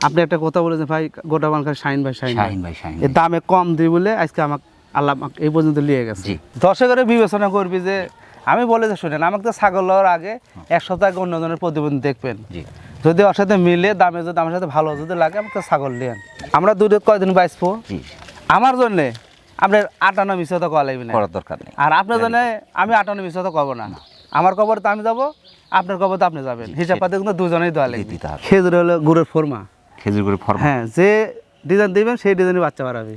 আপনি একটা কথা বলেছেন ভাই গোটা বাংলা শাইন ভাই শাইন শাহিন ভাই শাহিন এর দামে কম দিই বলে আজকে আমাকে আল্লাহ এই পর্যন্ত নিয়ে গেছে। দর্শকের বিবেচনা করবি যে আমি বলে যে শুনেন আমাকে তো ছাগল লওয়ার আগে এক সপ্তাহ আগে অন্য জনের প্রতিবেদন দেখবেন। জি। যদি ওর সাথে মিলে দামে যদি আমার সাথে ভালো যদি লাগে আমাকে ছাগল নেন আমরা দুটো কয়দিন বাইসবো আমার জন্য আপনার আটান্ন মিশে তো কয়া লাগবে না। করার দরকার নেই। আর আপনার জন্য আমি আটান্ন মিশে তো কব না। আমার কবর তো আমি যাব আপনার কবর তো আপনি যাবেন। হিসাব পাতে কিন্তু দুজনেই দেওয়া লাগবে। খেজুর হলো গুড়ের ফর্মা খেজুর করে ফর্ম হ্যাঁ যে ডিজাইন দিবেন সেই ডিজাইনে বাচ্চা বাড়াবে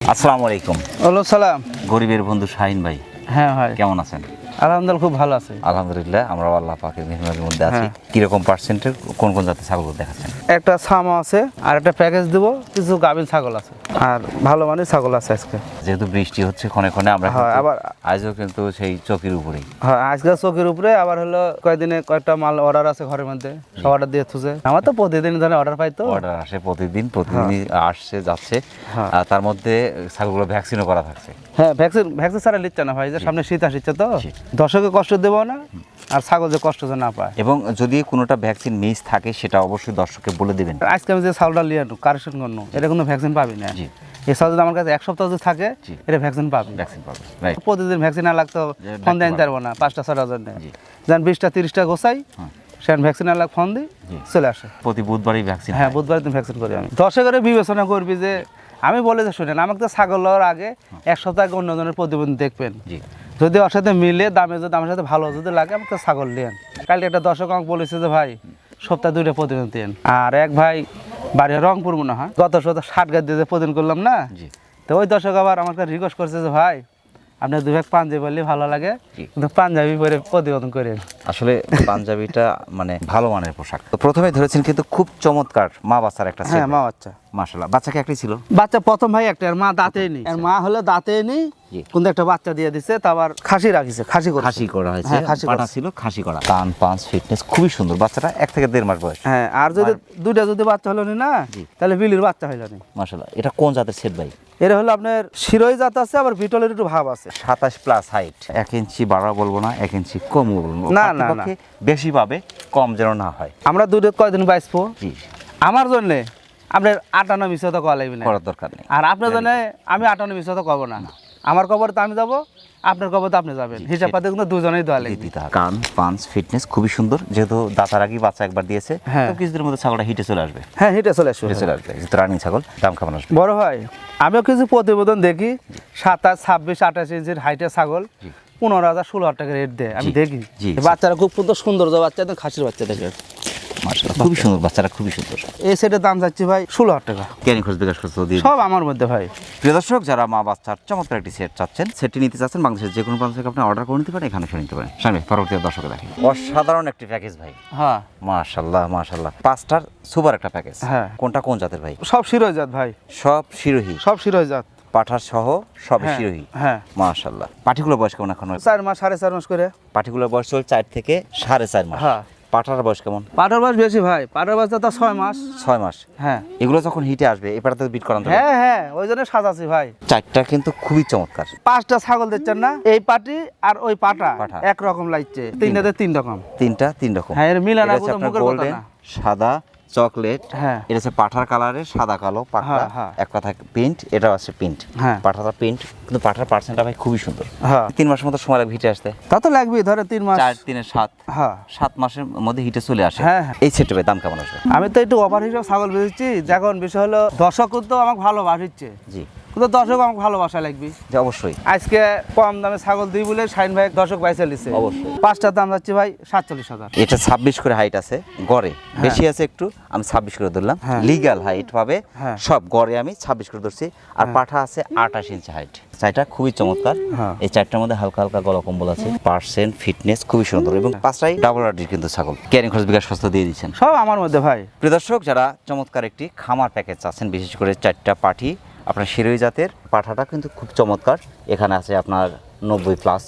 আসসালামু আলাইকুম। ওলো সালাম। গরিবের বন্ধু শাহিন ভাই হ্যাঁ ভাই। কেমন আছেন? আলহামদুলিল্লাহ খুব ভালো আছে। আলহামদুলিল্লাহ আমরা আল্লাহ পাকের মেহমানের মধ্যে আছি। হ্যাঁ। কীরকম পার্সেন্টের কোন কোন জাতের ছাগল দেখাচ্ছেন? একটা ছামা আছে আর একটা প্যাকেজ দিব কিছু গাভীর ছাগল আছে। আর ভালো মানের ছাগল আছে আজকে। যেহেতু বৃষ্টি হচ্ছে ক্ষণে ক্ষণে আমরা হ্যাঁ, আবার- আজও কিন্তু সেই চকির উপরেই। হ্যাঁ আজকে চোখের উপরে আবার হলো কয়েকদিনে কয়েকটা মাল অর্ডার আছে ঘরের মধ্যে সব অর্ডার দিয়ে থুছে। আমার তো প্রতিদিন ধরে অর্ডার পাই তো। অর্ডার আসে প্রতিদিন প্রতিদিন আসছে যাচ্ছে। হ্যাঁ। আর তার মধ্যে ছাগলগুলো ভ্যাকসিনও করা থাকছে। হ্যাঁ ভ্যাকসিন ভ্যাকসিন ছাড়া লিখছে না ভাই যে সামনে শীত আসছে তো। জি। দর্শকে কষ্ট দেবো না আর ছাগল যে কষ্ট না পায়। এবং যদি কোনোটা ভ্যাকসিন মিস থাকে সেটা অবশ্যই দর্শককে বলে দেবেন। আজকে আমি যে চাউলটা লিয়ে আনো কারেকশন করনো এটা কোনো ভ্যাকসিন পাবি না। জি। এই যদি আমার কাছে এক সপ্তাহ যদি থাকে। এটা ভ্যাকসিন পাবি ভ্যাকসিন পাবে রাইট প্রতিদিন ভ্যাকসিন না লাগতো যে ফোন দেন পারব না পাঁচটা ছটা জন্য জি। যেন বিশটা তিরিশটা গোছাই হ্যাঁ। সেখানে ভ্যাকসিন না লাগ ফোন দিই চলে আসে। প্রতি বুধবারই ভ্যাকসিন হ্যাঁ বুধবার দিন ভ্যাকসিন করি আমি। দর্শকের বিবেচনা করবি যে আমি বলে যে শুনেন আমাকে তো ছাগল লওয়ার আগে এক সপ্তাহ আগে অন্য জনের প্রতিবেদন দেখবেন। জি। যদি ওর সাথে মিলে দামে যদি আমার সাথে ভালো যদি লাগে আমাকে তো ছাগল নেন কালকে একটা দর্শক আমাকে বলেছে যে ভাই সপ্তাহে দুইটা প্রতিদিন দেন আর এক ভাই বাড়ি রংপুর মনে হয় গত সপ্তাহ ষাট গাছ দিয়ে প্রতিদিন করলাম না? তো ওই দর্শক আবার আমাকে রিকোয়েস্ট করছে যে ভাই আপনার দুই ভাগ পাঞ্জাবি বললে ভালো লাগে কিন্তু পাঞ্জাবি পরে প্রতিবেদন করেন। আসলে পাঞ্জাবিটা মানে ভালো মানের পোশাক। তো প্রথমে ধরেছেন কিন্তু খুব চমৎকার মা বাচ্চার একটা হ্যাঁ মা বাচ্চা। মাশাল্লাহ বাচ্চাকে একটাই ছিল? বাচ্চা প্রথম ভাই একটা আর মা দাঁতেই নেই। আর মা হলে দাঁতেই নেই। কিন্তু একটা বাচ্চা দিয়ে দিছে তা আবার খাসি রাখিছে খাসি করে খাসি করা হয়েছে হ্যাঁ, খাসি পাটা করা। ছিল খাসি করা। কান পাঁচ ফিটনেস খুবই সুন্দর। বাচ্চাটা এক থেকে দেড় মাস বয়স। হ্যাঁ আর যদি দুইটা যদি বাচ্চা হলো না তাহলে বিলির বাচ্চা হইল না। মাশাল্লাহ এটা কোন জাতের সেট ভাই? এর হলো আপনার শিরোই জাত আছে আবার বিটলের একটু ভাব আছে। সাতাশ প্লাস হাইট এক ইঞ্চি বাড়া বলব না এক ইঞ্চি কম বলব। না, না, পাখিপক্ষে বেশি পাবে কম যেন না হয়। আমরা দুটো কয়দিন বাইসবো? আমার জন্য আপনার আটান্ন মিশে তো কয়া লাগবে না। করার দরকার নেই। আর আপনার জন্য আমি আটান্ন মিশে তো কব না। আমার কবর তো আমি যাব আপনার কবর তো আপনি যাবেন। হিসাব পাতে কিন্তু দুজনেই দেওয়া লাগবে দিতে হবে। কান পাঞ্চ ফিটনেস খুবই সুন্দর। যেহেতু দাতার আগেই বাচ্চা একবার দিয়েছে হ্যাঁ। তো কিছুদিনের মধ্যে ছাগলটা হিটে চলে আসবে। হ্যাঁ হিটে চলে আসবে। চলে আসবে। যেহেতু রানিং ছাগল দাম কেমন আসবে? বড় ভাই আমিও কিছু প্রতিবেদন দেখি। সাতাশ ছাব্বিশ আঠাশ ইঞ্চির হাইটের ছাগল পনেরো হাজার ষোলো হাজার টাকা রেট দেয়। আমি দেখি। জি, বাচ্চারা খুব সুন্দর সুন্দর বাচ্চা একদম খাসির বাচ্চা দেখে। খুবই সুন্দর বাচ্চাটা খুবই সুন্দর। এই সেটের দাম যাচ্ছে ভাই ষোলো হাজার টাকা। ক্যারিং খরচ বিকাশ খরচ দিয়ে সব আমার মধ্যে ভাই। প্রিয় দর্শক যারা মা বাচ্চার চমৎকার একটি সেট চাচ্ছেন সেটটি নিতে চাচ্ছেন বাংলাদেশের যে কোনো প্রান্ত থেকে আপনি অর্ডার করে নিতে পারেন এখানে এসে নিতে পারেন। স্বামী পরবর্তী দর্শকে দেখেন। অসাধারণ একটি প্যাকেজ ভাই। হ্যাঁ। মাশাল্লাহ মাশাল্লাহ পাঁচটার সুপার একটা প্যাকেজ হ্যাঁ। কোনটা কোন জাতের ভাই? সব শিরোই জাত ভাই। সব শিরোহী। সব শিরোই জাত পাঠার সহ সব হ্যাঁ, শিরোহী। হ্যাঁ। মাশাল্লাহ পাটিগুলো বয়স কেমন এখন? চার মাস সাড়ে চার মাস করে। পাটিগুলোর বয়স চল চার থেকে সাড়ে চার মাস। হ্যাঁ। পাঠার বয়স কেমন? পাটার বয়স বেশি ভাই পাটার বয়স তো ছয় মাস। ছয় মাস। হ্যাঁ। এগুলো যখন হিটে আসবে এই তো বিট করান হ্যাঁ হ্যাঁ ওই জন্য সাজাছি ভাই। চারটা কিন্তু খুবই চমৎকার। পাঁচটা ছাগল দিচ্ছেন না? এই পাটি আর ওই পাটা পাঠা। একরকম লাগছে। তিনটাতে তিন রকম। তিনটা তিন রকম। হ্যাঁ, এর মিলান মুখের কথা না। সাদা চকলেট হ্যাঁ। এটা হচ্ছে পাঠার কালারের সাদা কালো পাঠা হ্যাঁ, হ্যাঁ। এক কথা প্রিন্ট এটা আছে প্রিন্ট। হ্যাঁ। পাঠাটা প্রিন্ট কিন্তু পাঠার পার্সেন্টটা ভাই খুবই সুন্দর। হ্যাঁ। তিন মাসের মতো সময় লাগবে হিটে আসতে। তা তো লাগবে ধরে তিন মাস। চার তিনের সাত। হ্যাঁ। সাত মাসের মধ্যে হিটে চলে আসে। হ্যাঁ, হ্যাঁ। এই সেটে ভাই দাম কেমন আসবে? আমি তো একটু অফার হিসাবে ছাগল বেঁচেছি। যখন বিষয় হলো দর্শক তো আমাকে ভালো বাসিচ্ছে জি। কিন্তু দর্শক আমাকে ভালোবাসা লাগবে। যে অবশ্যই। আজকে কম দামে ছাগল দিই বলে শাইন ভাই দর্শক বাইসে লিছে অবশ্যই। পাঁচটার দাম যাচ্ছে ভাই সাতচল্লিশ হাজার। এটা ছাব্বিশ করে হাইট আছে গড়ে। বেশি আছে একটু আমি ছাব্বিশ করে ধরলাম। হ্যাঁ। লিগাল হাইট পাবে হ্যাঁ। সব গড়ে আমি ছাব্বিশ করে ধরছি। আর পাঠা আছে আঠাশ ইঞ্চি হাইট চারটা খুবই চমৎকার। হ্যাঁ। এই চারটার মধ্যে হালকা হালকা গলা কম্বল আছে। পার্সেন্ট ফিটনেস খুবই সুন্দর। এবং পাঁচটাই ডাবল আডির কিন্তু ছাগল। ক্যারিং খরচ বিকাশ খরচ তো দিয়ে দিচ্ছেন। সব আমার মধ্যে ভাই। প্রিয় দর্শক যারা চমৎকার একটি খামার প্যাকেজ চাচ্ছেন বিশেষ করে চারটা পাঠি আপনার শিরোই জাতের পাঠাটা কিন্তু খুব চমৎকার। এখানে আছে আপনার নব্বই প্লাস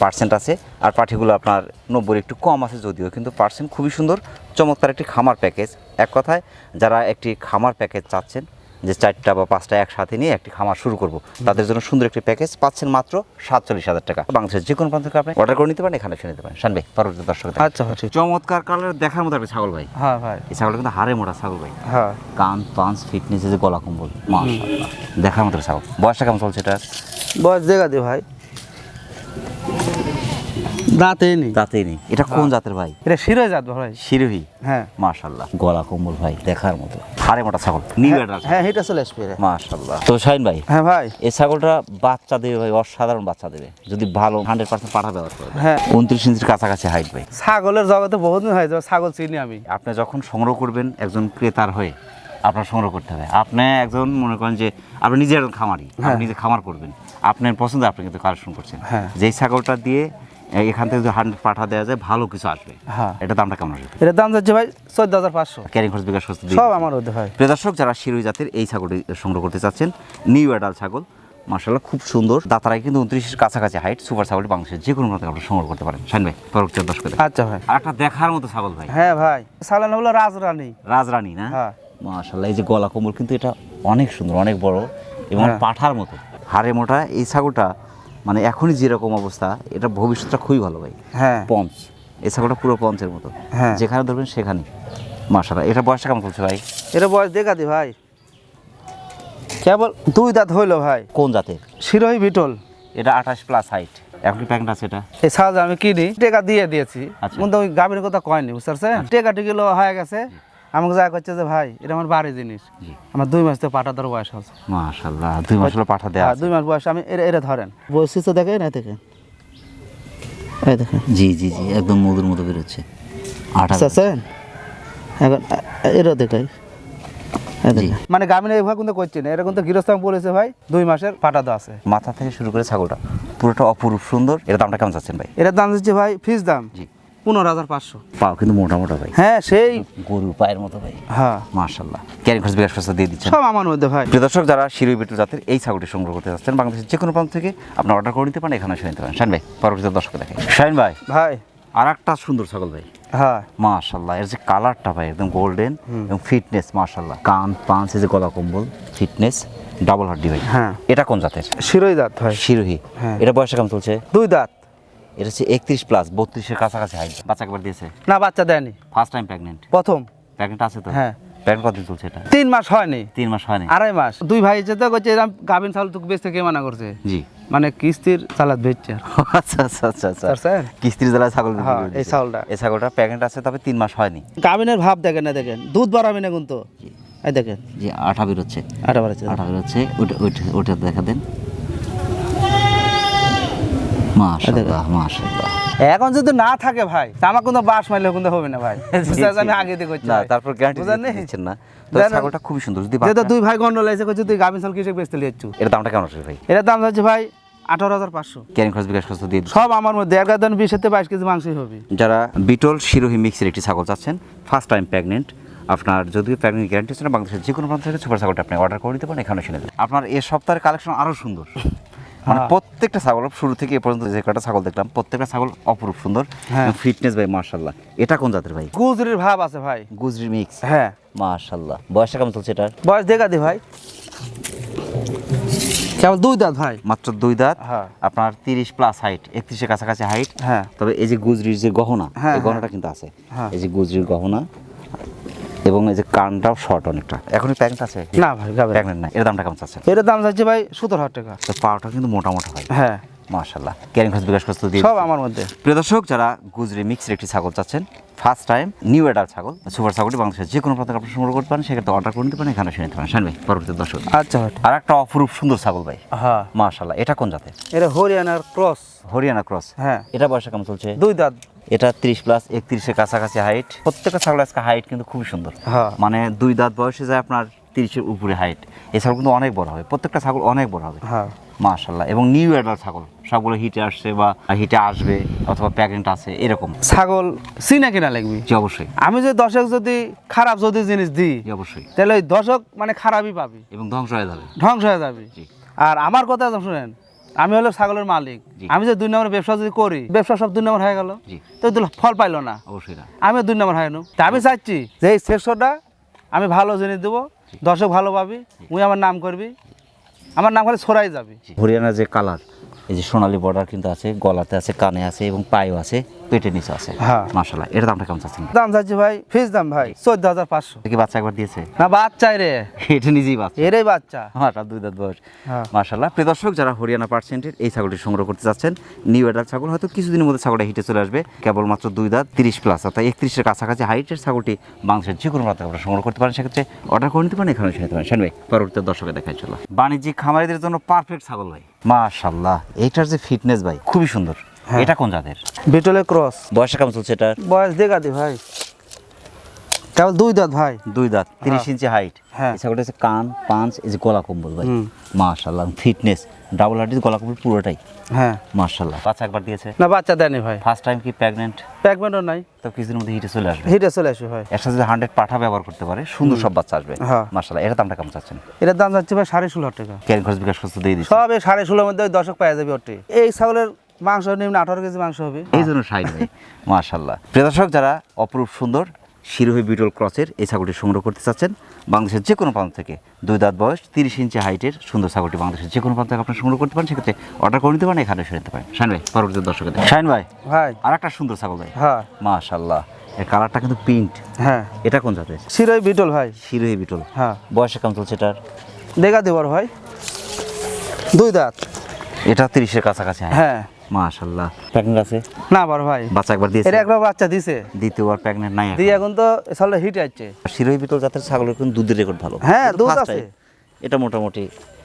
পার্সেন্ট আছে, আর পাঠিগুলো আপনার নব্বই একটু কম আছে যদিও, কিন্তু পার্সেন্ট খুবই সুন্দর, চমৎকার একটি খামার প্যাকেজ এক কথায়, যারা একটি খামার প্যাকেজ চাচ্ছেন যে চারটা বা পাঁচটা একসাথে নিয়ে একটি খামার শুরু করব। তাদের জন্য সুন্দর একটি প্যাকেজ পাচ্ছেন মাত্র সাতচল্লিশ হাজার টাকা। বাংলাদেশের যে কোনো প্রান্ত থেকে আপনি অর্ডার করে নিতে পারেন এখানে শুনে নিতে পারেন। শান ভাই পরবর্তী দর্শক। আচ্ছা ঠিক চমৎকার কালার দেখার মতো একটা ছাগল ভাই। হ্যাঁ ভাই। এই ছাগলটা কিন্তু হারে মোটা ছাগল ভাই। হ্যাঁ। কান পাঞ্চ ফিটনেস যে গলা কম্বল মাশাআল্লাহ। দেখার মতো ছাগল। বয়সটা কেমন চলছে এটা বয়স দেখা দি ভাই। দাঁতেই নেই। দাঁতেই নেই। এটা কোন জাতের ভাই? এটা শিরোই জাত ভাই। শিরোহী হ্যাঁ। মাশাআল্লাহ। গলা কম্বল ভাই দেখার মতো। হাড়ে মোটা ছাগল নিউ অ্যাডাল্ট হ্যাঁ এটা চলে আসবে। রে। মাশাআল্লাহ। তো শাইন ভাই হ্যাঁ ভাই। এই ছাগলটা বাচ্চা দেবে ভাই অসাধারণ বাচ্চা দেবে। যদি ভালো হান্ড্রেড পার্সেন্ট পাঠা ব্যবহার করে হ্যাঁ। উনত্রিশ ইঞ্চির কাছাকাছি হাইট ভাই। ছাগলের জগতে বহুদিন হয় ছাগল চিনি আমি। আপনি যখন সংগ্রহ করবেন একজন ক্রেতার হয়ে আপনার সংগ্রহ করতে হবে। আপনি একজন মনে করেন যে আপনি নিজে একজন খামারি আপনি নিজে খামার করবেন। আপনার পছন্দ আপনি কিন্তু কালেকশন করছেন। হ্যাঁ। যেই ছাগলটা দিয়ে এখান থেকে যদি হান্ড্রেড পাঠা দেওয়া যায় ভালো কিছু আসবে। হ্যাঁ। এটা দামটা কেমন আসবে? এটার দাম যাচ্ছে ভাই চোদ্দ হাজার পাঁচশো। ক্যারিং খরচ বিকাশ খরচ সব আমার ওদের ভাই। প্রিয় দর্শক যারা শিরোই জাতের এই ছাগলটি সংগ্রহ করতে চাচ্ছেন নিউ অ্যাডাল ছাগল মার্শাল্লাহ খুব সুন্দর। দাতারাই কিন্তু উনত্রিশের কাছাকাছি হাইট সুপার ছাগলটি বাংলাদেশের যে কোনো প্রান্তে আপনি সংগ্রহ করতে পারেন। শাইন ভাই পরবর্তী দর্শক আচ্ছা ভাই। আর একটা দেখার মতো ছাগল ভাই। হ্যাঁ ভাই। সালান হলো রাজরানী। রাজরানী না? হ্যাঁ। মাশাল্লাহ এই যে গলা কোমল কিন্তু এটা অনেক সুন্দর অনেক বড় এবং হ্যাঁ। পাঠার মতো। হাড়ে মোটা এই ছাগলটা মানে এখনই যেরকম অবস্থা এটা ভবিষ্যৎটা খুবই ভালো ভাই। হ্যাঁ। পঞ্চ এই ছাগলটা পুরো পঞ্চের মতো। হ্যাঁ। যেখানে ধরবেন সেখানে মাশাল্লাহ এটা বয়সটা কেমন চলছে ভাই? এটা বয়স দেখা দি ভাই। কেবল দুই দাঁত হইল ভাই। কোন জাতের? শিরোই বিটল। এটা আঠাশ প্লাস হাইট এখন কি প্যাকেট আছে এটা? এই সাজ আমি কিনি। টেকা দিয়ে দিয়েছি। আচ্ছা। কিন্তু ওই গাভীর কথা কয়নি বুঝতে পারছেন? টেকা টিকিলো হয়ে গেছে। আমাকে যা করছে যে ভাই এটা আমার বাড়ি জিনিস। জি। আমার দুই মাস থেকে পাঠা ধর বয়স আছে মাশাল্লাহ দুই মাস হলো পাঠা দেওয়া হ্যাঁ, দুই মাস বয়স আমি এরা এরা ধরেন। বৈশিষ্ট্য দেখে না দেখেন। এই দেখেন। জি জি জি একদম মধুর মতো বেরোচ্ছে। আঠা বুঝতে পারছেন এখন এরা দেখাই। মানে গামিনা এইভাবে কিন্তু করছে না। এটা কিন্তু গৃহস্থ বলেছে ভাই দুই মাসের পাটা দেওয়া আছে। মাথা থেকে শুরু করে ছাগলটা। পুরোটা অপরূপ সুন্দর। এটা দামটা কেমন চাচ্ছেন ভাই? এটার দাম দিচ্ছে ভাই ফিস দাম। জি। পনেরো হাজার পাঁচশো। পাও কিন্তু মোটা মোটা ভাই। হ্যাঁ সেই গরু পায়ের মতো ভাই। হ্যাঁ। মার্শাল্লাহ ক্যারিং খরচ বিকাশ খরচ দিয়ে দিচ্ছেন। সব আমার মধ্যে ভাই। প্রিয় দর্শক যারা শিরোই বিটু জাতের এই ছাগলটি সংগ্রহ করতে যাচ্ছেন বাংলাদেশের যে কোনো প্রান্ত থেকে আপনার অর্ডার করে নিতে পারেন এখানে এসে নিতে পারেন। শাইন ভাই পরবর্তীতে দর্শক দেখে শাইন ভাই ভাই। আর একটা সুন্দর ছাগল ভাই। হ্যাঁ। মার্শাল্লাহ এর যে কালারটা ভাই একদম গোল্ডেন এবং ফিটনেস মার্শাল্লাহ কান এই যে গলা কম্বল ফিটনেস ডাবল হাড্ডি ভাই। হ্যাঁ। এটা কোন জাতের? শিরোই দাঁত ভাই। শিরোহী। হ্যাঁ। এটা বয়সটা কেমন চলছে? দুই দাঁত। এটা হচ্ছে একত্রিশ প্লাস বত্রিশের কাছাকাছি হাইট বাচ্চা একবার দিয়েছে। না বাচ্চা দেয়নি। ফার্স্ট টাইম প্রেগনেন্ট প্রথম? প্রেগনেন্ট আছে তো? হ্যাঁ। প্রেগনেন্ট কতদিন চলছে এটা? তিন মাস হয়নি। তিন মাস হয়নি। আড়াই মাস। দুই ভাই যেতে করছে এরকম গাভিন চাল তোকে বেচতে কে মানা করছে? জি। মানে কিস্তির চালাত বেচছে। আচ্ছা আচ্ছা আচ্ছা আচ্ছা? কিস্তির জেলায় ছাগল হ্যাঁ, এই। ছাগলটা। এই ছাগলটা প্রেগনেন্ট আছে তবে তিন মাস হয়নি। গাভিনের ভাব দেখেন না দেখেন। দুধ বাড়াবি না কিন্তু। এই দেখেন। যে আঠা বেরোচ্ছে আটা বাড়াচ্ছে আঠা বেরোচ্ছে ওটা ওটা দেখা দেন। মাশাআল্লাহ মাশাআল্লাহ। এখন যদি না থাকে ভাই আমার কিন্তু বাস মারলে কিন্তু হবে না ভাই। আমি আগে দিয়ে করছি না তারপর গ্যারান্টি বুঝলেন দিচ্ছেন না। তো দেন- ছাগলটা খুবই সুন্দর যদি দুই ভাই গন্ডল আছে করছে তুই গাভিন চাল কিসে বেচতে লিয়েছু এর দামটা কেমন ভাই? এটার দাম হচ্ছে ভাই আঠারো হাজার পাঁচশো। ক্যারিং খরচ বিকাশ খরচ দিয়ে দিচ্ছি। সব আমার মধ্যে এক গাদন বিশ থেকে বাইশ কেজি মাংসই হবে। যারা বিটল শিরোহী মিক্সের একটি ছাগল চাচ্ছেন ফার্স্ট টাইম প্রেগনেন্ট আপনার গ্যারান্টি আছে না বাংলাদেশের যে কোনো প্রান্ত থেকে সুপার ছাগলটা আপনি অর্ডার করে নিতে পারেন এখানে শুনে দেবেন আপনার এই সপ্তাহের কালেকশন আরও সুন্দর। মানে হ্যাঁ। প্রত্যেকটা ছাগল শুরু থেকে এ পর্যন্ত যে কটা ছাগল দেখলাম প্রত্যেকটা ছাগল অপরূপ সুন্দর হ্যাঁ। ফিটনেস ভাই মার্শাল্লাহ এটা কোন জাতের ভাই? গুজরির ভাব আছে ভাই। গুজরি মিক্স হ্যাঁ। মার্শাল্লাহ বয়সটা কেমন চলছে এটার? বয়স দেখা দি ভাই। কেবল দুই দাঁত ভাই। মাত্র দুই দাঁত। হ্যাঁ। আপনার তিরিশ প্লাস হাইট একত্রিশের কাছাকাছি হাইট হ্যাঁ। তবে এই যে গুজরির যে গহনা হ্যাঁ, এই গহনাটা কিন্তু আছে। হ্যাঁ। এই যে গুজরির গহনা এবং এই যে কানটাও শর্ট অনেকটা। এখনই প্যাকেট আছে? না ভাই গাবে প্যাকেট না এর দামটা কেমন চাচ্ছে এটার দাম যাচ্ছে ভাই সতেরো হাজার টাকা। তো পাওয়াটা কিন্তু মোটা মোটা হয়। হ্যাঁ মাশাল্লাহ ক্যারিং খরচ বিকাশ খরচ তো দিয়ে সব আমার মধ্যে। প্রিয় দর্শক যারা গুজরি মিক্সের একটি ছাগল চাচ্ছেন ফার্স্ট টাইম নিউ এডার ছাগল সুপার ছাগলটি বাংলাদেশের যে কোনো প্রান্তে আপনি সংগ্রহ করতে পারেন সেক্ষেত্রে অর্ডার করে নিতে পারেন এখানে শুনে নিতে পারেন। শান ভাই পরবর্তী দর্শক। আচ্ছা ভাই। আর একটা অপরূপ সুন্দর ছাগল ভাই। হ্যাঁ। মাশাল্লাহ এটা কোন জাতের? এটা হরিয়ানার ক্রস। হরিয়ানা ক্রস। হ্যাঁ। এটা বয়সে কেমন চলছে? দুই দাঁত। এটা ত্রিশ প্লাস একত্রিশের কাছাকাছি হাইট প্রত্যেকটা ছাগল আজকে হাইট কিন্তু খুবই সুন্দর। হ্যাঁ। মানে দুই দাঁত বয়সে যায় আপনার তিরিশের উপরে হাইট এই ছাগল কিন্তু অনেক বড় হবে। প্রত্যেকটা ছাগল অনেক বড় হবে। হ্যাঁ। মাশাল্লাহ এবং নিউ অ্যাডাল ছাগল। সবগুলো হিটে আসছে বা হিটে আসবে অথবা প্যাকেট আছে এরকম। ছাগল চিনা কিনা লাগবে? জি অবশ্যই। আমি যদি দর্শক যদি খারাপ যদি জিনিস দিই অবশ্যই। তাহলে ওই দর্শক মানে খারাপই পাবে। এবং ধ্বংস হয়ে যাবে। ধ্বংস হয়ে যাবে। আর আমার কথা শুনেন আমি হলো ছাগলের মালিক। আমি যে দুই নম্বর ব্যবসা যদি করি ব্যবসা সব দুই নম্বর হয়ে গেল। তো তো ফল পাইলো না। অবশ্যই না। আমি দুই নম্বর হয় তা আমি চাচ্ছি যে এই শেষটা আমি ভালো জিনিস দেবো দর্শক ভালো পাবি উনি আমার নাম করবি। আমার নাম খালি সরাই যাবি। হরিয়ানার যে কালার এই যে সোনালি বর্ডার কিন্তু আছে গলাতে আছে কানে আছে এবং পায়েও আছে। পেটের নিচে আছে। হ্যাঁ। মাশাল্লাহ এর দামটা কেমন চাচ্ছেন? দাম চাচ্ছি ভাই ফিস দাম ভাই চোদ্দ হাজার পাঁচশো। কি বাচ্চা একবার দিয়েছে? না বাচ্চাই রে। এটা নিজেই বাচ্চা। এরই বাচ্চা। মাশাল দুই দাঁত বয়স। হ্যাঁ। মাশাল্লাহ প্রিয় দর্শক যারা হরিয়ানা পার্সেন্টের এই ছাগলটি সংগ্রহ করতে যাচ্ছেন নিউ এডাল ছাগল হয়তো কিছুদিনের মধ্যে ছাগলটা হিটে চলে আসবে। কেবলমাত্র দুই দাঁত তিরিশ প্লাস অর্থাৎ একত্রিশের কাছাকাছি হাইটের ছাগলটি বাংলাদেশের যে কোনো প্রান্তে আপনারা সংগ্রহ করতে পারেন। সেক্ষেত্রে অর্ডার করে নিতে পারেন এখানে এসে নিতে পারেন। শান ভাই পরবর্তী দর্শকে দেখাই চলো। বাণিজ্যিক খামারিদের জন্য পারফেক্ট ছাগল ভাই। মাশাল্লাহ এইটার যে ফিটনেস ভাই খুবই সুন্দর। হ্যাঁ। এটা কোন জাতের? বিটলে ক্রস বয়সটা কেমন চলছে এটা বয়স দেখা দি ভাই। কেবল দুই দাঁত ভাই। দুই দাঁত তিরিশ ইঞ্চি হাইট হ্যাঁ। এই ছাগলটা হচ্ছে কান পাঁচ এই যে গলা কম্বল ভাই। মাশাল্লাহ ফিটনেস ডাবল হার্ডির গলা কম্বল পুরোটাই। হ্যাঁ। মার্শাল্লাহ বাচ্চা একবার দিয়েছে? না বাচ্চা দেয়নি ভাই। ফার্স্ট টাইম কি প্রেগনেন্ট প্যাকমেন্টও নাই। তো কিছুদিন মধ্যে হিটে চলে আসবে। হিটে চলে আসবে ভাই। এর সাথে যদি হান্ড্রেড পাঠা ব্যবহার করতে পারে সুন্দর সব বাচ্চা আসবে। হ্যাঁ। মার্শাল্লাহ এর দামটা কেমন চাচ্ছেন? এটার দাম যাচ্ছে ভাই সাড়ে ষোলো টাকা। ক্যারিং খরচ বিকাশ খরচ দিয়ে দিচ্ছে। সব এই সাড়ে ষোলোর মধ্যে ওই দশক পাওয়া যাবে ওটি এই ছাগলের মাংস নিম্ন আঠারো কেজি মাংস হবে। এই জন্য সাইড ভাই মার্শাল্লাহ প্রিয় দর্শক যারা অপরূপ সুন্দর শিরোহী বিটল ক্রসের এই ছাগলটি সংগ্রহ করতে চাচ্ছেন বাংলাদেশের যে কোনো প্রান্ত থেকে দুই দাঁত বয়স তিরিশ ইঞ্চি হাইটের সুন্দর ছাগলটি বাংলাদেশের যে কোনো প্রান্ত থেকে আপনি সংগ্রহ করতে পারেন সেক্ষেত্রে অর্ডার করে নিতে পারেন এখানে এসে নিতে পারেন। শাইন ভাই পরবর্তী দর্শকের শাইন ভাই ভাই। আর একটা সুন্দর ছাগল ভাই হ্যাঁ। মাশাল্লাহ এর কালারটা কিন্তু পিঙ্ক হ্যাঁ। এটা কোন জাতের? শিরোই বিটল ভাই। শিরোহী বিটল। হ্যাঁ। বয়সে কেমন চলছে এটার? দেখা দিবার ভাই। দুই দাঁত। এটা তিরিশের কাছাকাছি হ্যাঁ। মাশাল্লাহ প্রেগন্যান্ট আছে? না বড় ভাই। বাচ্চা একবার দিয়েছে? এটা একবার বাচ্চা দিছে। দ্বিতীয়বার প্রেগন্যান্ট নাই দিয়ে এখন। তো ছাগলটা হিট আসছে। শিরোই বিতল জাতের ছাগলের কিন্তু দুধের রেকর্ড ভালো। হ্যাঁ, দুধ আছে। এটা মোটামুটি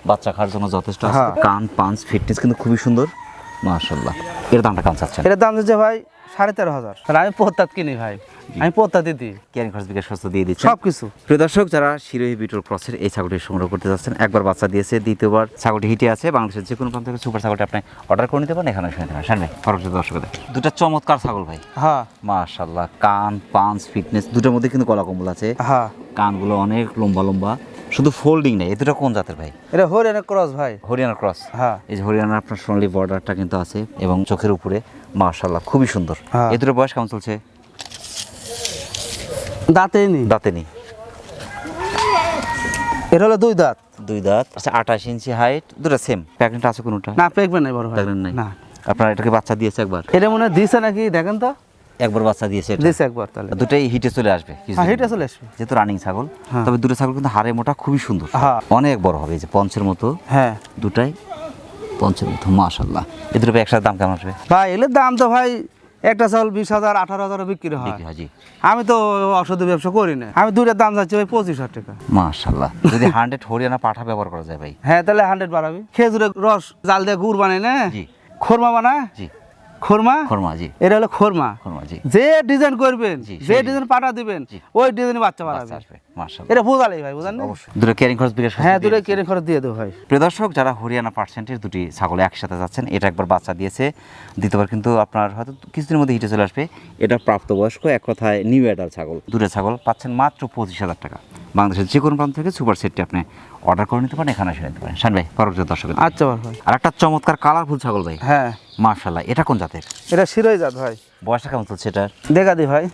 বাচ্চা খাওয়ার জন্য যথেষ্ট আছে। হ্যাঁ। কান পাঞ্চ ফিটনেস কিন্তু খুবই সুন্দর। মাশাআল্লাহ। এর দামটা কাম চাচ্ছে এর দাম দিচ্ছে ভাই সাড়ে তেরো হাজার। তাহলে আমি পোত্তাত কিনি ভাই। আমি পোত্তাতে দিই ক্যারিং খরচ বিকাশ খরচ দিয়ে দিচ্ছে সব কিছু প্রিয় দর্শক যারা শিরোহী বিটল ক্রসের এই ছাগলটি সংগ্রহ করতে যাচ্ছেন একবার বাচ্চা দিয়েছে দ্বিতীয়বার ছাগলটি হিটে আছে। বাংলাদেশের যে কোনো প্রান্ত থেকে সুপার ছাগলটি আপনি অর্ডার করে নিতে পারেন এখানে শুনে দেবেন শান ভাই পরবর্তী দর্শকদের। দুটা চমৎকার ছাগল ভাই। হ্যাঁ। মাশাল্লাহ কান পাঞ্চ ফিটনেস দুটোর মধ্যে কিন্তু গলা কম্বল আছে। হ্যাঁ। কানগুলো অনেক লম্বা লম্বা। শুধু ফোল্ডিং নেই এ দুটো কোন জাতের ভাই? এটা হরিয়ানা ক্রস ভাই। হরিয়ানা ক্রস হ্যাঁ। এই যে হরিয়ানার আপনার সোনালি বর্ডারটা কিন্তু আছে এবং চোখের উপরে মাশাল্লাহ খুবই সুন্দর। হ্যাঁ। এ দুটো বয়স কেমন চলছে? দাঁতে নি দাঁতে নেই। এটা হলো দুই দাঁত। দুই দাঁত আচ্ছা আঠাশ ইঞ্চি হাইট দুটো সেম প্যাকেট আছে কোনোটা? না পেকবে নাই বড় প্রেগনেন্ট নাই। না। আপনার এটাকে বাচ্চা দিয়েছে একবার। এটা মনে হয় দিছে নাকি দেখেন তো। একবার বাচ্চা দিয়েছে। দিছে একবার তাহলে। দুটোই হিটে চলে আসবে হ্যাঁ হিটে চলে আসবে। যেহেতু রানিং ছাগল হ্যাঁ। তবে দুটো ছাগল কিন্তু হাড়ে মোটা খুবই সুন্দর। হ্যাঁ। অনেক বড় হবে এই যে পঞ্চের মতো। হ্যাঁ। দুটাই পঞ্চের মতো মাশাল্লাহ এ দুটো একসাথে দাম কেমন আসবে? ভাই এগুলোর দাম তো ভাই একটা চাউল বিশ হাজার আঠারো হাজার বিক্রি হয়। আমি তো অসাধু ব্যবসা করি না। আমি দুইটার দাম যাচ্ছে ভাই পঁচিশ হাজার টাকা। মাশাল্লাহ যদি হান্ড্রেড হরিয়ানা পাঠা ব্যবহার করা যায় ভাই। হ্যাঁ তাহলে হান্ড্রেড বাড়াবি। খেজুরের রস জাল দিয়ে গুড় বানায় না? জি। খোরমা বানা জি। খোরমা? খরমা জি। এটা হলো খোরমা। খরমা জি। যে ডিজাইন করবেন যে সেই ডিজাইন পাঠা দিবেন। ওই ডিজাইনে বাচ্চা বাড়াবে আসবে এটা বোঝালেই ভাই অবশ্যই। দুটো ক্যারিং খরচ বিকাশ হ্যাঁ দুটো খরচ দিয়ে দেবো ভাই। প্রিয় দর্শক যারা হরিয়ানা পার্সেন্টের দুটি ছাগল একসাথে যাচ্ছেন এটা একবার বাচ্চা দিয়েছে। দ্বিতীয়বার কিন্তু আপনার হয়তো কিছুদিনের মধ্যে হিটে চলে আসবে। এটা প্রাপ্তবয়স্ক এক কথায় নিউ অ্যাডাল ছাগল। দুটো ছাগল পাচ্ছেন মাত্র পঁচিশ হাজার টাকা। বাংলাদেশের যে কোনো প্রান্ত থেকে সুপার সেটটি আপনি অর্ডার করে নিতে পারেন এখানে এসে নিতে পারেন। শান ভাই পরবর্তী দর্শক আচ্ছা ভাই। আর একটা চমৎকার কালারফুল ছাগল ভাই। হ্যাঁ। মার্শাল্লাহ এটা কোন জাতের? এটা শিরোই জাত ভাই। বয়সটা কেমন চলছে এটার? দেখা দি ভাই।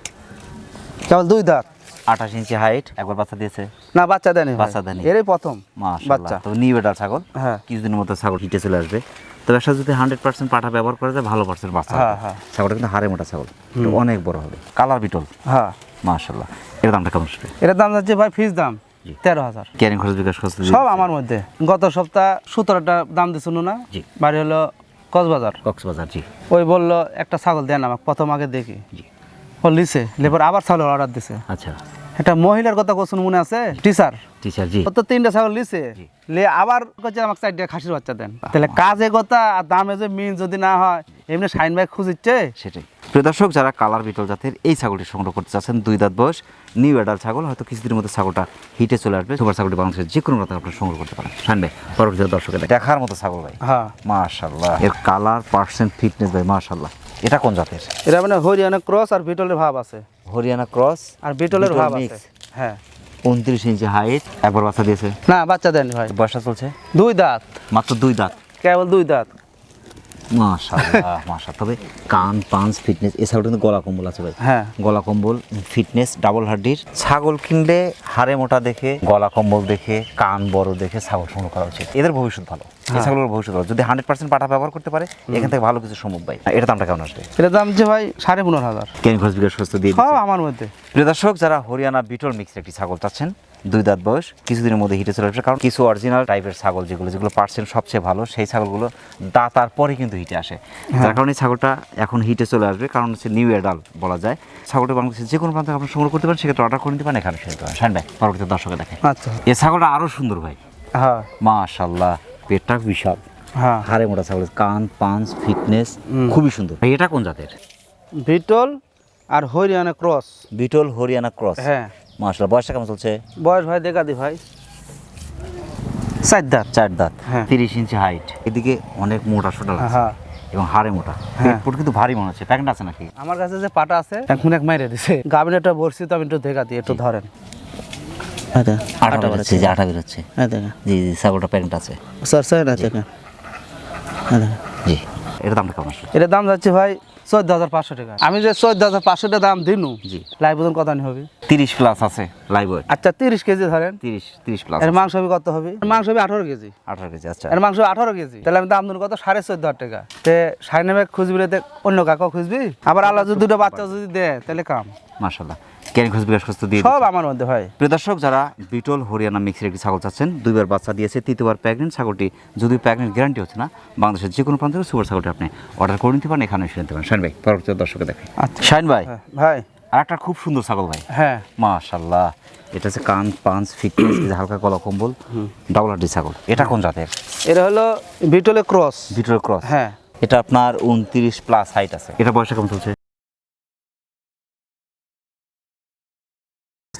কেবল দুই দাঁত। আঠাশ ইঞ্চি হাইট একবার বাচ্চা দিয়েছে? না বাচ্চা দেয়নি বাচ্চা দেয়নি। এরই প্রথম। বাচ্চা। তো নিউ অ্যাডাল ছাগল। হ্যাঁ। কিছুদিনের মধ্যে ছাগল হিটে চলে আসবে। তবে একটা যদি হান্ড্রেড পার্সেন্ট পাঠা ব্যবহার করা যায় ভালো পার্সেন্ট বাচ্চা হ্যাঁ, হ্যাঁ। ছাগলটা কিন্তু হাড়ে মোটা ছাগল। অনেক বড় হবে। কালার বিটল। হ্যাঁ। মাশাল্লাহ এর দামটা কেমন এটার দাম যাচ্ছে ভাই ফিস দাম। তেরো হাজার। ক্যারিং খরচ বিকাশ খরচ সব আমার মধ্যে। গত সপ্তাহ সতেরোটা দাম দিছিল না বাড়ি হলো কক্সবাজার। কক্সবাজার জি। ওই বলল একটা ছাগল দেন আমাকে প্রথম আগে দেখি। ও লিছে লেবার আবার ছাগল অর্ডার দিছে। আচ্ছা। একটা মহিলার কথা কোশ্চেন মনে আছে? টিচার টিচার জি। তো তিনটা ছাগল লিছে লে আবার করছে আমাকে চারটা খাসির বাচ্চা দেন। তাহলে কাজে কথা আর দামে যে মিন যদি না হয় এমনি সাইন ভাই খুঁজিচ্ছে? সেটাই। প্রিয় দর্শক যারা কালার বিটল জাতের এই ছাগলটি সংগ্রহ করতে চাচ্ছেন দুই দাঁত বয়স নিউ এডাল ছাগল হয়তো কিছুদিনের মধ্যে ছাগলটা হিটে চলে আসবে। সুপার ছাগলটি বাংলাদেশের যে কোনো রাতে আপনারা সংগ্রহ করতে পারেন। শান ভাই পরবর্তী দর্শকের দেখার মতো ছাগল ভাই। হ্যাঁ। মাশাল্লাহ এর কালার পার্সেন্ট ফিটনেস ভাই মাশাল্লাহ এটা কোন জাতের? এটা মানে হরিয়ানা ক্রস আর বিটলের ভাব আছে। হরিয়ানা ক্রস আর বিটলের বিটল ভাব আছে। হ্যাঁ। উনত্রিশ ইঞ্চি হাইট একবার বাচ্চা দিয়েছে। না বাচ্চা দেন ভাই। বয়সটা চলছে? দুই দাঁত। মাত্র দুই দাঁত। কেবল দুই দাঁত। মাশাআল্লাহ মাশাআল্লাহ। তবে কান পাঞ্চ ফিটনেস এছাড়াও কিন্তু গলা কম্বল আছে ভাই। হ্যাঁ। গলা কম্বল ফিটনেস ডাবল হাড্ডির। ছাগল কিনলে হাড়ে মোটা দেখে গলা কম্বল দেখে কান বড় দেখে ছাগল সংগ্রহ করা উচিত। এদের ভবিষ্যৎ ভালো। এই ছাগলের ভবিষ্যৎ ভালো। যদি হান্ড্রেড পার্সেন্ট পাঠা ব্যবহার করতে পারে এখান থেকে ভালো কিছু সম্ভব ভাই। এটা দামটা কেমন আসবে? এটার দাম যে ভাই সাড়ে পনেরো হাজার। কেন ঘোষ বিকাশ সুস্থ দিয়ে সব আমার মধ্যে। প্রিয় দর্শক যারা হরিয়ানা বিটল মিক্সের একটি ছাগল চাচ্ছেন দুই দাঁত বয়স কিছুদিনের মধ্যে হিটে চলে আসবে। কারণ কিছু অরিজিনাল টাইপের ছাগল যেগুলো যেগুলো পার্সেন্ট সবচেয়ে ভালো সেই ছাগলগুলো দাঁতার পরে কিন্তু হিটে আসে। যার কারণে ছাগলটা এখন হিটে চলে আসবে। কারণ হচ্ছে নিউ এডাল বলা যায়। ছাগলটা বাংলাদেশের যে কোনো প্রান্ত থেকে আপনি সংগ্রহ করতে পারেন সেক্ষেত্রে অর্ডার করে নিতে পারেন এখানে সেটা শান ভাই পরবর্তী দর্শকে দেখে। আচ্ছা। এই ছাগলটা আরও সুন্দর ভাই। হ্যাঁ। মাশাল্লাহ পেটটা বিশাল। হ্যাঁ। হাড়ে মোটা ছাগল কান পাঞ্চ ফিটনেস খুবই সুন্দর। ভাই এটা কোন জাতের? বিটল আর হরিয়ানা ক্রস। বিটল হরিয়ানা ক্রস। হ্যাঁ। মাশাল্লাহ বয়সটা কেমন চলছে? বয়স ভাই দেখা দি ভাই। চার দাঁত। চার দাঁত হ্যাঁ। তিরিশ ইঞ্চি হাইট এদিকে অনেক মোটা সোটা হ্যাঁ। এবং হাড়ে মোটা। হ্যাঁ। পেট কিন্তু ভারী মনে হচ্ছে। প্যাকেট আছে নাকি? আমার কাছে যে পাটা আছে এখন এক মাইরে দিছে। গাবিনেটা বসছি তো আমি একটু দেখা দিই একটু ধরেন। আটা বেরোচ্ছে যে আটা বেরোচ্ছে। জি জি ছাগলটা প্যাকেট আছে। স্যার স্যার আছে জি। এটা দামটা কেমন এটার দাম যাচ্ছে ভাই চোদ্দ হাজার পাঁচশো টাকা। আমি যে চোদ্দ হাজার পাঁচশো টাকা দাম দিনু জি। লাইভ ওজন কত হবে? তিরিশ প্লাস আছে লাইভ ওয়েট আচ্ছা তিরিশ কেজি ধরেন। তিরিশ তিরিশ প্লাস এর মাংস কত হবে? মাংস হবে আঠারো কেজি। আঠারো কেজি আচ্ছা। এর মাংস আঠারো কেজি। তাহলে আমি দাম দিন কত? সাড়ে চোদ্দ হাজার টাকা। তে সাড়ে খুঁজবি অন্য কাকা খুঁজবি? আবার আল্লাহ যদি দুটো বাচ্চা যদি দেয় তাহলে কাম। মাশাল্লাহ কেন খোঁজ বিকাশ খোঁজ দিয়ে সব আমার মধ্যে ভাই প্রিয় দর্শক যারা বিটল হরিয়ানা মিক্সের একটি ছাগল চাচ্ছেন দুইবার বাচ্চা দিয়েছে তৃতীয়বার প্রেগনেন্ট ছাগলটি যদি প্রেগনেন্ট গ্যারান্টি হচ্ছে না বাংলাদেশের যে কোনো প্রান্ত থেকে সুপার ছাগলটি আপনি অর্ডার করে নিতে পারেন এখানে এসে নিতে পারেন। শাইন ভাই পরবর্তী দর্শকে দেখেন আচ্ছা। শাইন ভাই হ্যাঁ, ভাই। আর একটা খুব সুন্দর ছাগল ভাই। হ্যাঁ। মাশাল্লাহ এটা হচ্ছে কান পাঞ্চ ফিটনেস হালকা গলা কম্বল ডাবল হাড্ডি ছাগল। এটা কোন জাতের? এটা হলো বিটলে ক্রস বিটল ক্রস হ্যাঁ। এটা আপনার উনত্রিশ প্লাস হাইট আছে। এটা বয়সটা কেমন চলছে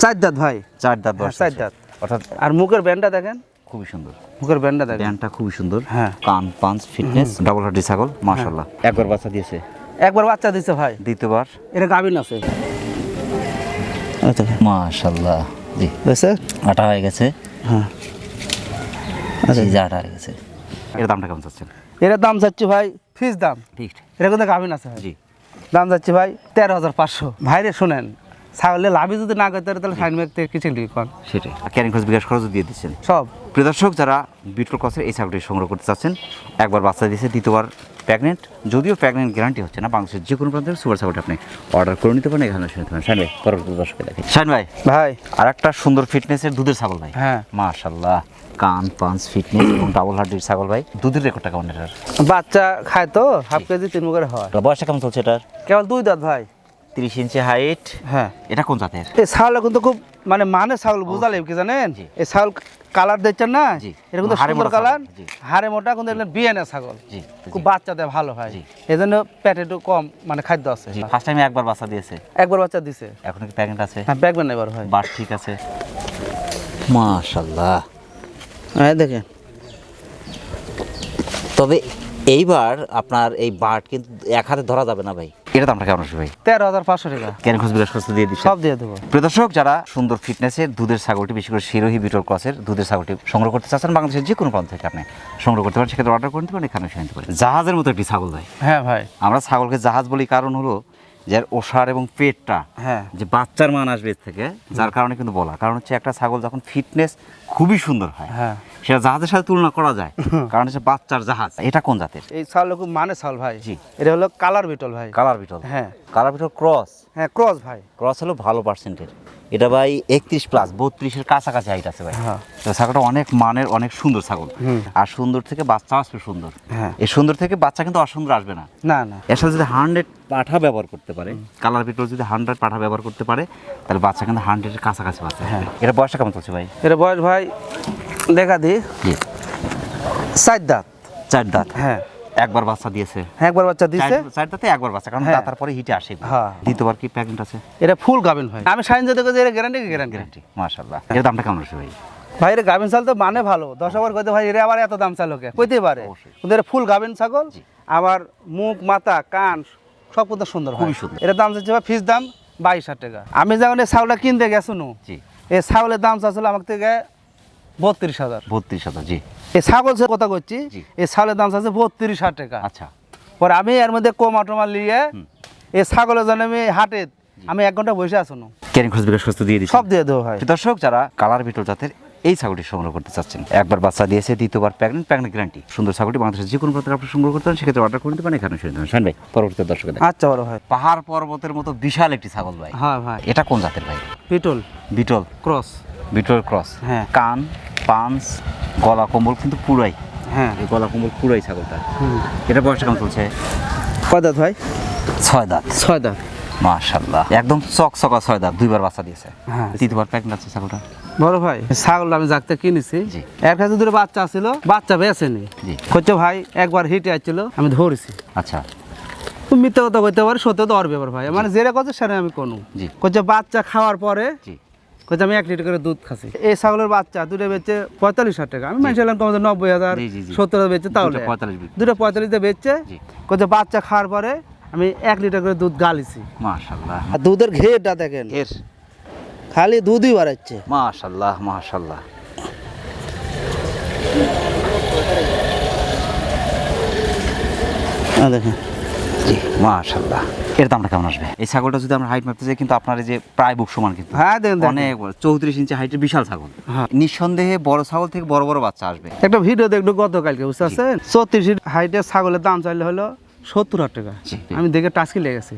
চার দাঁত ভাই। চার দাঁত বয়স চার দাঁত। অর্থাৎ আর মুখের ব্যান্ডটা দেখেন? খুবই সুন্দর। মুখের ব্যান্ডটা দেখেন। ব্যান্ডটা খুবই সুন্দর। হ্যাঁ। কান পাঞ্চ ফিটনেস ডাবল হাড্ডি ছাগল মাশাল্লাহ একবার বাচ্চা দিয়েছে। একবার বাচ্চা দিছে ভাই। দ্বিতীয়বার। এটা গাভিন আছে। আচ্ছা। মাশাল্লাহ জি। বুঝছে আটা হয়ে গেছে। হ্যাঁ। যে আটা হয়ে গেছে। এর দামটা কেমন চাচ্ছেন? এটার দাম যাচ্ছে ভাই ফিস দাম। ঠিক এটা কিন্তু গাভিন আছে জি। দাম যাচ্ছে ভাই তেরো হাজার পাঁচশো। ভাইরে শোনেন ছাগলে লাভই যদি না করতে পারে তাহলে সাইন মেঘতে কিছু লিখন সেটাই। ক্যারিং খরচ বিকাশ খরচও দিয়ে দিচ্ছেন। সব। প্রিয় দর্শক যারা বিটল ক্রসের এই ছাগলটি সংগ্রহ করতে চাচ্ছেন একবার বাচ্চা দিয়েছে দ্বিতীয়বার প্রেগনেন্ট। যদিও প্রেগনেন্ট গ্যারান্টি হচ্ছে না বাংলাদেশের যে কোনো প্রান্তের সুপার ছাগলটি আপনি অর্ডার করে নিতে পারেন এখানে শুনতে পারেন শাইন ভাই পরবর্তী দর্শকে দেখেন শাইন ভাই ভাই। আর একটা সুন্দর ফিটনেসের দুধের ছাগল ভাই। হ্যাঁ। মাশাল্লাহ কান পাঞ্চ ফিটনেস এবং ডাবল হার্ডির ছাগল ভাই। দুধের রেকর্ডটা কেমন এটার? বাচ্চা খায় তো হাফ কেজি তিন মুখের হয়। বয়সটা কেমন চলছে এটার? কেবল দুই দাঁত ভাই। তিরিশ ইঞ্চি হাইট হ্যাঁ। এটা কোন জাতের? এই ছাগল কিন্তু খুব মানে মানে ছাগল বুঝালে কি জানেন? এই ছাগল কালার দেখছেন না। এটা কিন্তু সুন্দর কালার। হাড়ে মোটা কিন্তু এগুলো বিয়ানে ছাগল। খুব বাচ্চা দেয় ভালো হয়। এই জন্য পেটে একটু কম মানে খাদ্য আছে। ফার্স্ট টাইমে একবার বাচ্চা দিয়েছে? একবার বাচ্চা দিছে। এখন কি প্রেগনেন্ট আছে? হ্যাঁ ব্যাগবেন এবার ভাই বাস ঠিক আছে। মাশাল্লাহ হ্যাঁ দেখেন। তবে এইবার আপনার এই বাট কিন্তু এক হাতে ধরা যাবে না ভাই। এটা দামটা কেমন আসবে ভাই? তেরো হাজার পাঁচশো টাকা। কেন খরচ দিয়ে দিচ্ছে সব দিয়ে দেবো। প্রদর্শক যারা সুন্দর ফিটনেসের দুধের ছাগলটি বিশেষ করে শিরোহী বিটল ক্রসের দুধের ছাগলটি সংগ্রহ করতে চাচ্ছেন বাংলাদেশের যে কোনো প্রান্ত থেকে আপনি সংগ্রহ করতে পারেন। সেক্ষেত্রে অর্ডার করে নিতে পারেন এখানে এসে নিতে পারেন। জাহাজের মতো একটি ছাগল দেয় হ্যাঁ ভাই। আমরা ছাগলকে জাহাজ বলি কারণ হলো যে এর ওষার এবং পেটটা হ্যাঁ। যে বাচ্চার মান আসবে থেকে যার কারণে কিন্তু বলা। কারণ হচ্ছে একটা ছাগল যখন ফিটনেস খুবই সুন্দর হয় হ্যাঁ। সেটা জাহাজের সাথে তুলনা করা যায় কারণ হচ্ছে বাচ্চার জাহাজ। এটা কোন জাতের? এই ছাগল খুব মানে ছাগল ভাই। জি। এটা হলো কালার বিটল ভাই। কালার বিটল। হ্যাঁ। Colour Beetal cross. হ্যাঁ ক্রস ভাই। ক্রস হলো ভালো পার্সেন্টের এটা ভাই একত্রিশ প্লাস বত্রিশের কাছাকাছি হাইট আছে ভাই। হ্যাঁ। ছাগলটা অনেক মানের অনেক সুন্দর ছাগল। আর সুন্দর থেকে বাচ্চা আসবে সুন্দর। হ্যাঁ। এই সুন্দর থেকে বাচ্চা কিন্তু অসুন্দর আসবে না। না না। এর সাথে যদি হান্ড্রেড পাঠা ব্যবহার করতে পারে কালার বিটল যদি হান্ড্রেড পাঠা ব্যবহার করতে পারে তাহলে বাচ্চা কিন্তু হান্ড্রেডের কাছাকাছি বাচ্চা হ্যাঁ। এটা বয়সটা কেমন চলছে ভাই? এটা বয়স ভাই দেখা দি। জি। চার দাঁত। চার দাঁত। হ্যাঁ। একবার বাচ্চা দিয়েছে। একবার বাচ্চা দিয়েছে। চার- দাঁতে একবার বাচ্চা কারণ হ্যাঁ। তারপরে হিটে আসে। হ্যাঁ। দ্বিতীয়বার কি প্রেগনেন্ট আছে? এটা ফুল গাভিন ভাই আমি সাইন যদি কই এটা গ্যারান্টি গ্যারান্টি গ্যারান্টি মাশাআল্লাহ। এর দামটা কেমন আসবে ভাই? ভাই এটা গাভিন ছাগল তো মানে ভালো। দশ হাজার কইতে ভাই এর আবার এত দাম চালো কে কইতে পারে। কিন্তু এটা ফুল গাভিন ছাগল আবার মুখ মাথা কান সব কিন্তু সুন্দর খুবই সুন্দর। এটার দাম চাচ্ছে ভাই ফিস দাম বাইশ হাজার টাকা। আমি যখন এই ছাগলটা কিনতে গেছো নু জি। এই ছাগলের দাম চাচ্ছিল আমার থেকে বত্রিশ হাজার। বত্রিশ হাজার জি। এই ছাগল কথা করছি এই ছাগলের দাম চাচ্ছে বত্রিশ হাজার টাকা। আচ্ছা। পরে আমি এর মধ্যে কোমা টোমা নিয়ে এই ছাগলের জন্য আমি হাটে আমি এক ঘণ্টা বসে আসুন ক্যারিং খরচ বিকাশ খরচ দিয়ে দিচ্ছি সব দিয়ে দেবো ভাই। দর্শক যারা কালার বিটল জাতের এই ছাগলটি সংগ্রহ করতে চাচ্ছেন একবার বাচ্চা দিয়েছে দ্বিতীয়বার প্রেগনেন্ট প্রেগনেন্ট গ্যারান্টি। সুন্দর ছাগলটি বাংলাদেশের যে কোনো প্রান্তে আপনি সংগ্রহ করতে পারেন সেক্ষেত্রে অর্ডার করে নিতে পারেন এখানে শুনে দেবেন শাইন ভাই পরবর্তী দর্শক আচ্ছা বড় ভাই। পাহাড় পর্বতের মতো বিশাল একটি ছাগল ভাই। হ্যাঁ ভাই। এটা কোন জাতের ভাই? পিটল বিটল। ক্রস। বিটল ক্রস। হ্যাঁ। কান পাঞ্চ গলা কম্বল কিন্তু পুরাই। হ্যাঁ। এই গলা কম্বল পুরাই ছাগলটা। এটা বয়সটা কেমন চলছে? কয় দাঁত ভাই? ছয় দাঁত। ছয় দাঁত। মাশাল্লাহ। একদম চকচকা ছয় দাঁত দুইবার বাচ্চা দিয়েছে। হ্যাঁ। তৃতীয়বার প্রেগনেন্ট আছে ছাগলটা। বড় ভাই ছাগল আমি জাগতে কিনেছি। এর কাছে দুটো বাচ্চা ছিল বাচ্চা বেছেনি জি। করছে ভাই একবার হিটে আসছিল আমি ধরেছি। আচ্ছা। তুমি মিথ্যা কথা কইতে পারি সত্য তো অর ব্যাপার ভাই। মানে যেটা কথা সেটা আমি কোনো। জি। করছে বাচ্চা খাওয়ার পরে জি আমি এক লিটার করে দুধ খাচ্ছি। এই ছাগলের বাচ্চা দুটো বেচছে পঁয়তাল্লিশ হাজার টাকা। আমি মানুষের কমাতে নব্বই হাজার। সত্তর হাজার বেচছে তাহলে। দুটো 45 দুটো পঁয়তাল্লিশে বেচছে। করছে বাচ্চা খাওয়ার পরে আমি এক লিটার করে দুধ গালিছি। মাশাল্লাহ আর দুধের ঘেরটা দেখেন। এর খালি দুধই বাড়াচ্ছে। মাশাল্লাহ মাশাল্লাহ দেখেন। জি মাশাল্লাহ এর দামটা কেমন আসবে? এই ছাগলটা যদি আমরা হাইট মাপতে যাই কিন্তু আপনার যে প্রায় বুক সমান কিন্তু। হ্যাঁ। অনেক বড় চৌত্রিশ ইঞ্চি হাইটের বিশাল ছাগল। হ্যাঁ। নিঃসন্দেহে বড় ছাগল থেকে বড় বড় বাচ্চা আসবে। একটা ভিডিও দেখল গতকালকে বুঝতে পারছেন চৌত্রিশ হাইটের ছাগলের দাম চাইলে হলো সত্তর হাজার টাকা। আমি দেখে টাচকি লেগেছে।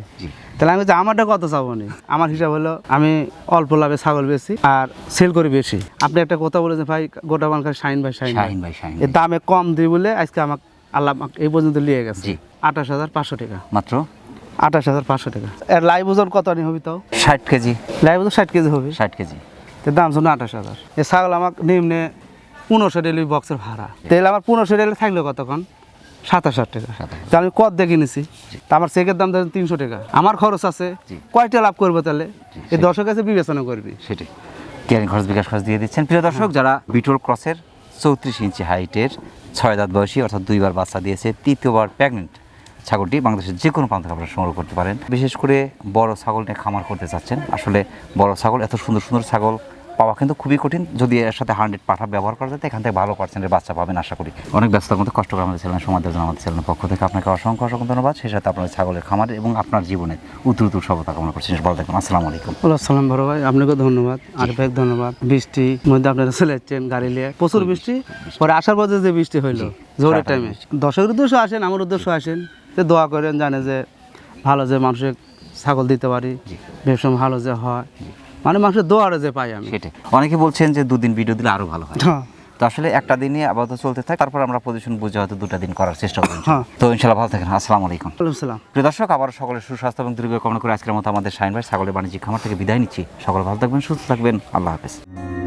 তাহলে আমি আমারটা কত চাবো নি? আমার হিসাব হলো আমি অল্প লাভে ছাগল বেশি আর সেল করি বেশি। আপনি একটা কথা বলেছেন ভাই গোটা বাংলা শাইন ভাই শাইন শাহিন ভাই শাহিন দামে কম দিই বলে আজকে আমাকে আল্লাহ এই পর্যন্ত নিয়ে গেছে। আঠাশ হাজার পাঁচশো টাকা। মাত্র? আঠাশ হাজার পাঁচশো টাকা। এর লাইভ ওজন কত আনি হবে তাও? ষাট কেজি। লাইভ ওজন ষাট কেজি হবে? ষাট কেজি। এর দাম শুনে আঠাশ হাজার। এ ছাগল আমাকে নিম্নে পনেরোশো ডেলি বক্সের ভাড়া। তাহলে আমার পনেরোশো ডেলি থাকল কতক্ষণ? সাতাশ হাজার টাকা। তা আমি কত দিয়ে কিনেছি? তা আমার চেকের দাম ধরেন তিনশো টাকা। আমার খরচ আছে কয়টা লাভ করব তাহলে? এই দর্শক কাছে বিবেচনা করবি। সেটাই। ক্যারিং খরচ বিকাশ খরচ দিয়ে দিচ্ছেন। প্রিয় দর্শক যারা বিটোর ক্রসের চৌত্রিশ ইঞ্চি হাইটের ছয় দাঁত বয়সী অর্থাৎ দুইবার বাচ্চা দিয়েছে তৃতীয়বার প্রেগনেন্ট ছাগলটি বাংলাদেশের যে কোনো প্রান্ত আপনারা সংগ্রহ করতে পারেন। বিশেষ করে বড় ছাগল নিয়ে খামার করতে চাচ্ছেন আসলে বড় ছাগল এত সুন্দর সুন্দর ছাগল পাওয়া কিন্তু খুবই কঠিন। যদি এর সাথে হান্ড্রেড পাঠা ব্যবহার করা যায় এখান থেকে ভালো পার্সেন্টের বাচ্চা পাবেন আশা করি। অনেক ব্যস্ততার মধ্যে কষ্ট করে আমাদের সময় দেওয়ার জন্য আমাদের চ্যানেলের পক্ষ থেকে আপনাকে অসংখ্য অসংখ্য ধন্যবাদ। সেই সাথে আপনার ছাগলের খামার এবং আপনার জীবনের উত্তর উত্তর সফলতা কামনা করছি। ভালো থাকুন আসসালামু আলাইকুম। আসসালাম বড় ভাই আপনাকে ধন্যবাদ। আর ভাই ধন্যবাদ। বৃষ্টি মধ্যে আপনারা চলে যাচ্ছেন গাড়ি নিয়ে। প্রচুর বৃষ্টি। পরে আসার পথে যে বৃষ্টি হইল জোরের টাইমে দর্শকের উদ্দেশ্য আসেন আমার উদ্দেশ্য আসেন। যে দোয়া করেন জানে যে ভালো যে মানুষের ছাগল দিতে পারি ব্যবসা ভালো যে হয়। মানে মানুষের দোয়ারে যে পাই আমি। সেটাই। অনেকে বলছেন যে দুদিন ভিডিও দিলে আরও ভালো হয়। হ্যাঁ। তো আসলে একটা দিনে আপাতত চলতে থাকে তারপর আমরা পজিশন বুঝে হয়তো দুটা দিন করার চেষ্টা করি হ্যাঁ। তো ইনশাল্লাহ ভালো থাকেন। আসসালামু আলাইকুম। সালাম। প্রিয় দর্শক আবার সকলের সুস্বাস্থ্য এবং দীর্ঘ কামনা করে আজকের মতো আমাদের শাইন ভাই ছাগলের বাণিজ্যিক খামার থেকে বিদায় নিচ্ছি। সকলে ভালো থাকবেন সুস্থ থাকবেন। আল্লাহ হাফেজ।